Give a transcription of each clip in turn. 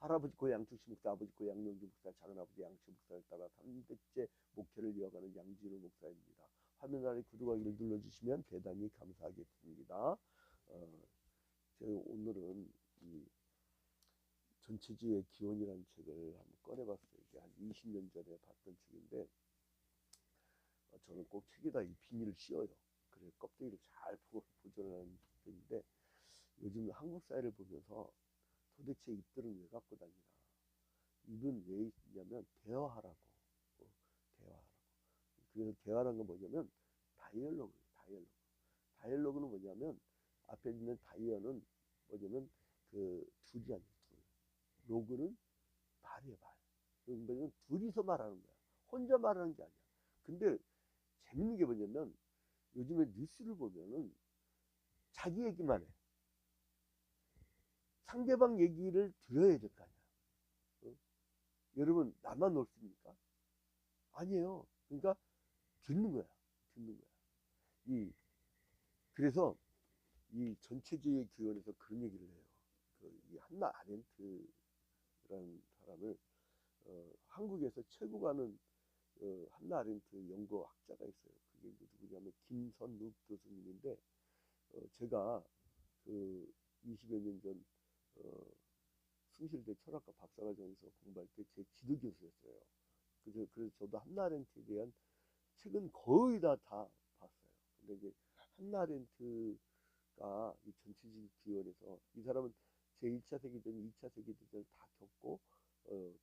할아버지 고 양충식 목사, 아버지 고 양용기 목사, 작은아버지 양치 목사를 따라 3대째 목회를 이어가는 양진우 목사입니다. 화면 아래 구독하기를 눌러주시면 대단히 감사하겠습니다. 어, 제가 오늘은 이 전체주의 기원이라는 책을 한번 꺼내봤어요. 이게 한 20년 전에 봤던 책인데 어, 저는 꼭 책에다 이 비닐을 씌워요. 그래 껍데기를 잘 보- 보존하는 책인데 요즘 한국 사회를 보면서 도대체 입들은 왜 갖고 다니나? 입은 왜 있냐면 대화하라고. 어, 대화하라고. 그래서 대화라는 건 뭐냐면 다이얼로그 다이얼로그. 다이얼로그는 뭐냐면 앞에 있는 다이어는 뭐냐면 그 둘이 아니야 둘. 로그는 말이야 말 그러면 둘이서 말하는 거야. 혼자 말하는 게 아니야. 근데 재밌는 게 뭐냐면 요즘에 뉴스를 보면은 자기 얘기만 해 상대방 얘기를 들어야 될 거 아니야. 어? 여러분, 나만 옳습니까? 아니에요. 그러니까 듣는 거야. 듣는 거야. 이, 그래서 이 전체주의 교원에서 그런 얘기를 해요. 그, 이 한나 아렌트라는 사람을, 어, 한국에서 최고 가는, 어, 한나 아렌트 연구학자가 있어요. 그게 누구냐면 김선욱 교수님인데, 어, 제가 그 20여 년 전, 어, 숭실대 철학과 박사과정에서 공부할 때 제 지도 교수였어요. 그래서, 그래서 저도 한나렌트에 대한 책은 거의 다, 다 봤어요. 근데 이제 한나렌트가 이 전체주의 기원에서 이 사람은 제1차 세계대전, 2차 세계대전을 다 겪고, 어,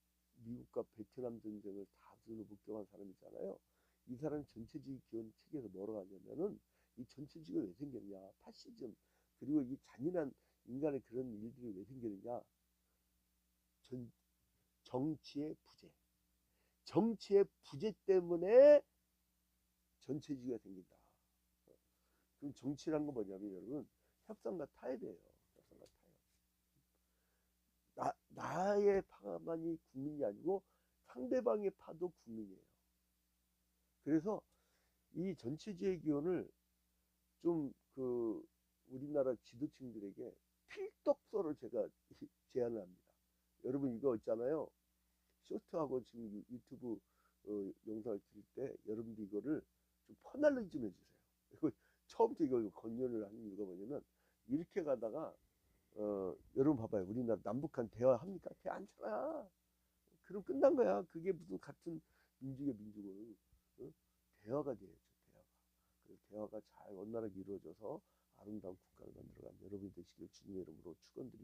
미국과 베트남 전쟁을 다수로 목격한 사람이잖아요. 이 사람 전체주의 기원 책에서 뭐라고 하냐면은 이 전체주의가 왜 생겼냐, 파시즘, 그리고 이 잔인한 인간의 그런 일들이 왜 생기느냐? 전, 정치의 부재. 정치의 부재 때문에 전체주의가 생긴다. 그럼 정치란 건 뭐냐면 여러분 협상과 타협이에요. 협상과 타협. 나, 나의 파만이 국민이 아니고 상대방의 파도 국민이에요. 그래서 이 전체주의 기원을 좀 그 우리나라 지도층들에게 필독서를 제가 제안을 합니다. 여러분 이거 있잖아요. 쇼트하고 지금 유- 유튜브 어, 영상을 찍을 때 여러분들 이거를 좀 퍼날리지 좀 해주세요. 이거 처음부터 이거 건연을 하는 이유가 뭐냐면 이렇게 가다가 어, 여러분 봐봐요. 우리나라 남북한 대화합니까? 대화 안 하잖아. 그럼 끝난 거야. 그게 무슨 같은 민족의 민족은 어? 대화가 돼야죠. 대화가. 그 대화가 잘 원활하게 이루어져서 아름다운 국가를 만들어가는 여러분이 되시길 주님의 이름으로 축원드립니다.